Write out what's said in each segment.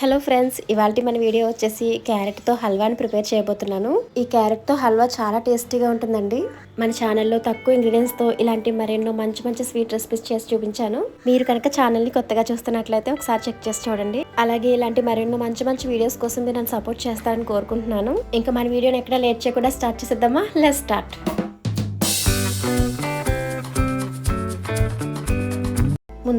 Hello friends ఇవాళ మన video వచ్చేసి క్యారెట్తో హల్వాని ప్రిపేర్ చేయబోతున్నాను. ఈ క్యారెట్తో హల్వా చాలా టేస్టీగా ఉంటుందండి. మన ఛానల్లో తక్కువ ఇంగ్రీడియంట్స్తో ఇలాంటి మరెన్నో మంచి మంచి స్వీట్ రెసిపీస్ చేసి చూపించాను. మీరు కనుక ఛానల్ని కొత్తగా చూస్తున్నట్లయితే ఒకసారి చెక్ చేసి చూడండి. అలాగే ఇలాంటి మరెన్నో మంచి మంచి వీడియోస్ కోసం మీరు నన్ను సపోర్ట్ చేస్తారని కోరుకుంటున్నాను. ఇంకా మన వీడియోని ఎక్కడ లేట్ చేయకుండా స్టార్ట్ చేసేద్దామా? Less start.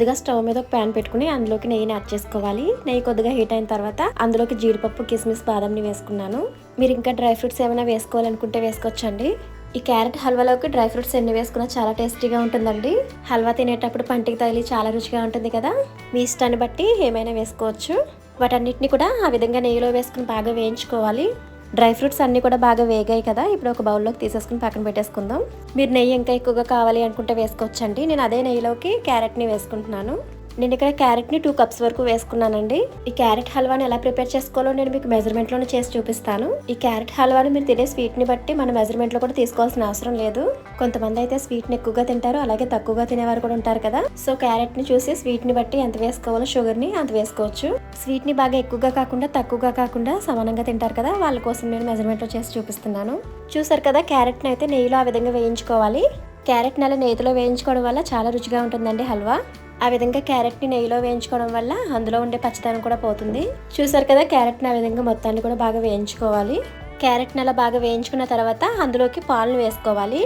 ముందుగా స్టవ్ మీద ఒక ప్యాన్ పెట్టుకుని అందులోకి నెయ్యిని యాడ్ చేసుకోవాలి. నెయ్యి కొద్దిగా హీట్ అయిన తర్వాత అందులోకి జీడిపప్పు కిస్మిస్ బాదంని వేసుకున్నాను. మీరు ఇంకా డ్రై ఫ్రూట్స్ ఏమైనా వేసుకోవాలనుకుంటే వేసుకోవచ్చండి. ఈ క్యారెట్ హల్వాలోకి డ్రై ఫ్రూట్స్ ఎన్ని వేసుకున్నా చాలా టేస్టీగా ఉంటుందండి. హల్వా తినేటప్పుడు పంటికి తగిలి చాలా రుచిగా ఉంటుంది కదా. మీ ఇష్టాన్ని బట్టి ఏమైనా వేసుకోవచ్చు. వాటన్నిటిని కూడా ఆ విధంగా నెయ్యిలో వేసుకుని బాగా వేయించుకోవాలి. డ్రై ఫ్రూట్స్ అన్నీ కూడా బాగా వేగాయి కదా. ఇప్పుడు ఒక బౌల్లోకి తీసేసుకుని పక్కన పెట్టేసుకుందాం. మీరు నెయ్యి ఇంకా ఎక్కువగా కావాలి అనుకుంటే వేసుకోవచ్చండి. నేను అదే నెయ్యిలోకి క్యారెట్ని వేసుకుంటున్నాను. నేను ఇక్కడ క్యారెట్ని టూ కప్స్ వరకు వేసుకున్నానండి. ఈ క్యారెట్ హల్వాని ఎలా ప్రిపేర్ చేసుకోవాలో నేను మీకు మెజర్మెంట్లోనే చేసి చూపిస్తాను. ఈ క్యారెట్ హల్వాని మీరు తినే స్వీట్ని బట్టి మన మెజర్మెంట్లో కూడా తీసుకోవాల్సిన అవసరం లేదు. కొంతమంది అయితే స్వీట్ని ఎక్కువగా తింటారు అలాగే తక్కువగా తినేవారు కూడా ఉంటారు కదా. సో క్యారెట్ని చూసి స్వీట్ని బట్టి ఎంత వేసుకోవాలో షుగర్ని అంత వేసుకోవచ్చు. స్వీట్ని బాగా ఎక్కువగా కాకుండా తక్కువగా కాకుండా సమానంగా తింటారు కదా. వాళ్ళ కోసం నేను మెజర్మెంట్లో చేసి చూపిస్తున్నాను. చూసారు కదా క్యారెట్ని అయితే నెయ్యిలో ఆ విధంగా వేయించుకోవాలి. క్యారెట్ నెల నెయ్యిలో వేయించుకోవడం వల్ల చాలా రుచిగా ఉంటుందండి హల్వా. ఆ విధంగా క్యారెట్ని నెయ్యిలో వేయించుకోవడం వల్ల అందులో ఉండే పచ్చదనం కూడా పోతుంది. చూసారు కదా క్యారెట్ని ఆ విధంగా మొత్తాన్ని కూడా బాగా వేయించుకోవాలి. క్యారెట్ని అలా బాగా వేయించుకున్న తర్వాత అందులోకి పాలను వేసుకోవాలి.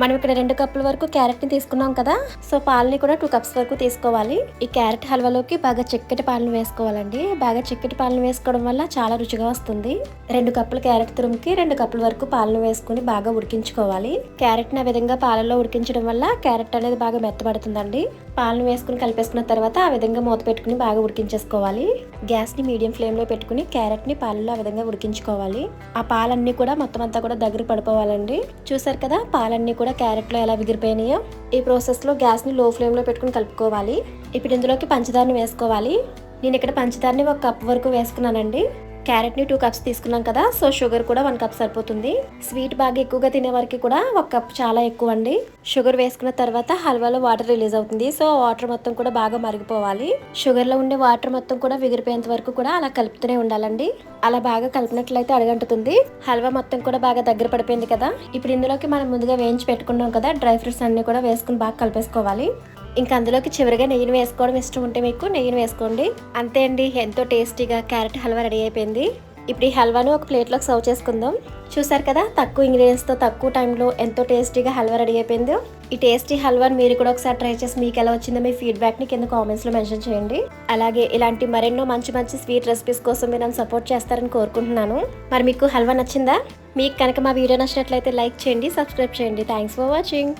మనం ఇక్కడ రెండు కప్పుల వరకు క్యారెట్ని తీసుకున్నాం కదా. సో పాలని కూడా టూ కప్స్ వరకు తీసుకోవాలి. ఈ క్యారెట్ హల్వాలోకి బాగా చిక్కటి పాలను వేసుకోవాలండి. బాగా చిక్కటి పాలను వేసుకోవడం వల్ల చాలా రుచిగా వస్తుంది. రెండు కప్పుల క్యారెట్ తురుముకి రెండు కప్పుల వరకు పాలను వేసుకుని బాగా ఉడికించుకోవాలి. క్యారెట్ని ఆ విధంగా పాలలో ఉడికించడం వల్ల క్యారెట్ అనేది బాగా మెత్తబడుతుందండి. పాలను వేసుకుని కలిపేసుకున్న తర్వాత ఆ విధంగా మూత పెట్టుకుని బాగా ఉడికించేసుకోవాలి. గ్యాస్ని మీడియం ఫ్లేమ్లో పెట్టుకుని క్యారెట్ని పాలలో ఆ విధంగా ఉడికించుకోవాలి. ఆ పాలన్నీ కూడా మొత్తం అంతా కూడా దగ్గర పడిపోవాలండి. చూసారు కదా పాలన్నీ కూడా క్యారెట్లో ఎలా విగిరిపోయినాయో ఈ ప్రాసెస్లో గ్యాస్ని లో ఫ్లేమ్లో పెట్టుకుని కలుపుకోవాలి. ఇప్పుడు ఇందులోకి పంచదారని వేసుకోవాలి. నేను ఇక్కడ పంచదారని ఒక కప్ వరకు వేసుకున్నానండి. క్యారెట్ని టూ కప్స్ తీసుకున్నాం కదా సో షుగర్ కూడా వన్ కప్ సరిపోతుంది. స్వీట్ బాగా ఎక్కువగా తినే వారికి కూడా ఒక కప్ చాలా ఎక్కువ అండి షుగర్ వేసుకున్న తర్వాత హల్వాలో వాటర్ రిలీజ్ అవుతుంది సో వాటర్ మొత్తం కూడా బాగా మరిగిపోవాలి. షుగర్లో ఉండే వాటర్ మొత్తం కూడా విగిరిపోయేంత వరకు కూడా అలా కలుపుతూనే ఉండాలండి. అలా బాగా కలిపినట్లయితే అడగంటుతుంది. హల్వా మొత్తం కూడా బాగా దగ్గర పడిపోయింది కదా. ఇప్పుడు ఇందులోకి మనం ముందుగా వేయించి పెట్టుకున్నాం కదా డ్రై ఫ్రూట్స్ అన్ని కూడా వేసుకుని బాగా కలిపేసుకోవాలి. ఇంకా అందులోకి చివరిగా నెయ్యిని వేసుకోవడం ఇష్టం ఉంటే మీకు నెయ్యిని వేసుకోండి. అంతే అండి ఎంతో టేస్టీగా క్యారెట్ హల్వా రెడీ అయిపోయింది. ఇప్పుడు ఈ హల్వాను ఒక ప్లేట్లోకి సర్వ్ చేసుకుందాం. చూసారు కదా తక్కువ ఇంగ్రీడియంట్స్తో తక్కువ టైంలో ఎంతో టేస్టీగా హల్వా రెడీ అయిపోయిందో. ఈ టేస్టీ హల్వాని మీరు కూడా ఒకసారి ట్రై చేసి మీకు ఎలా వచ్చిందో మీ ఫీడ్బ్యాక్ని కింద కామెంట్స్లో మెన్షన్ చేయండి. అలాగే ఇలాంటి మరెన్నో మంచి మంచి స్వీట్ రెసిపీస్ కోసం మీరు నన్ను సపోర్ట్ చేస్తారని కోరుకుంటున్నాను. మరి మీకు హల్వా నచ్చిందా? మీకు కనుక మా వీడియో నచ్చినట్లయితే లైక్ చేయండి సబ్స్క్రైబ్ చేయండి. Thanks for watching.